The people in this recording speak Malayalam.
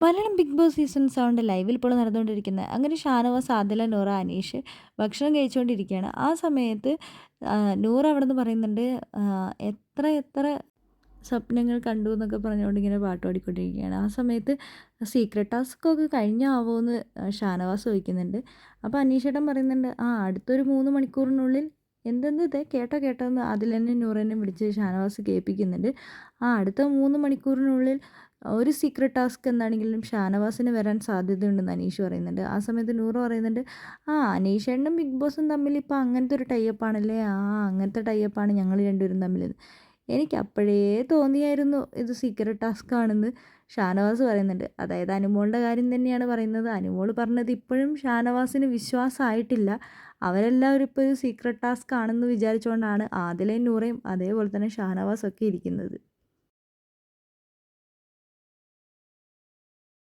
മലയാളം ബിഗ് ബോസ് സീസൺ സെവന്റെ ലൈവിൽ ഇപ്പോൾ നടന്നുകൊണ്ടിരിക്കുന്നത്. അങ്ങനെ ഷാനവാസ് ആദില നൂറ അനീഷ് ഭക്ഷണം കഴിച്ചുകൊണ്ടിരിക്കുകയാണ്. ആ സമയത്ത് നൂറ അവിടെ നിന്ന് പറയുന്നുണ്ട് എത്ര എത്ര സ്വപ്നങ്ങൾ കണ്ടു എന്നൊക്കെ പറഞ്ഞുകൊണ്ട് ഇങ്ങനെ പാട്ട് പാടിക്കൊണ്ടിരിക്കുകയാണ്. ആ സമയത്ത് സീക്രട്ട് ടാസ്ക് ഒക്കെ കഴിഞ്ഞാവോ എന്ന് ഷാനവാസ് ചോദിക്കുന്നുണ്ട്. അപ്പോൾ അനീഷേട്ടൻ പറയുന്നുണ്ട് ആ അടുത്തൊരു മൂന്ന് മണിക്കൂറിനുള്ളിൽ എന്തെന്ന് ഇതേ? കേട്ടോ കേട്ടോ എന്ന് അതിൽ തന്നെ നൂറെന്നെ വിളിച്ച് ഷാനവാസ് കേൾപ്പിക്കുന്നുണ്ട്. ആ അടുത്ത മൂന്ന് മണിക്കൂറിനുള്ളിൽ ഒരു സീക്രട്ട് ടാസ്ക് എന്താണെങ്കിലും ഷാനവാസിന് വരാൻ സാധ്യതയുണ്ടെന്ന് അനീഷ് പറയുന്നുണ്ട്. ആ സമയത്ത് നൂറ് പറയുന്നുണ്ട് ആ അനീഷേണ്ണും ബിഗ് ബോസും തമ്മിൽ ഇപ്പോൾ അങ്ങനത്തെ ഒരു ടൈപ്പാണല്ലേ ആ അങ്ങനത്തെ ടൈപ്പാണ് ഞങ്ങൾ രണ്ടുപേരും തമ്മിൽ. എനിക്ക് അപ്പോഴേ തോന്നിയായിരുന്നു ഇത് സീക്രട്ട് ടാസ്ക് ആണെന്ന്. ഷാനവാസ് പറയുന്നുണ്ട് അതായത് അനുമോളുടെ കാര്യം തന്നെയാണ് പറയുന്നത്. അനുമോൾ പറഞ്ഞത് ഇപ്പോഴും ഷാനവാസിന് വിശ്വാസമായിട്ടില്ല. അവരെല്ലാവരും ഇപ്പോൾ ഒരു സീക്രട്ട് ടാസ്ക് ആണെന്ന് വിചാരിച്ചുകൊണ്ടാണ് ആദിലയും നൂറയും അതേപോലെ തന്നെ ഷാനവാസൊക്കെ ഇരിക്കുന്നത്.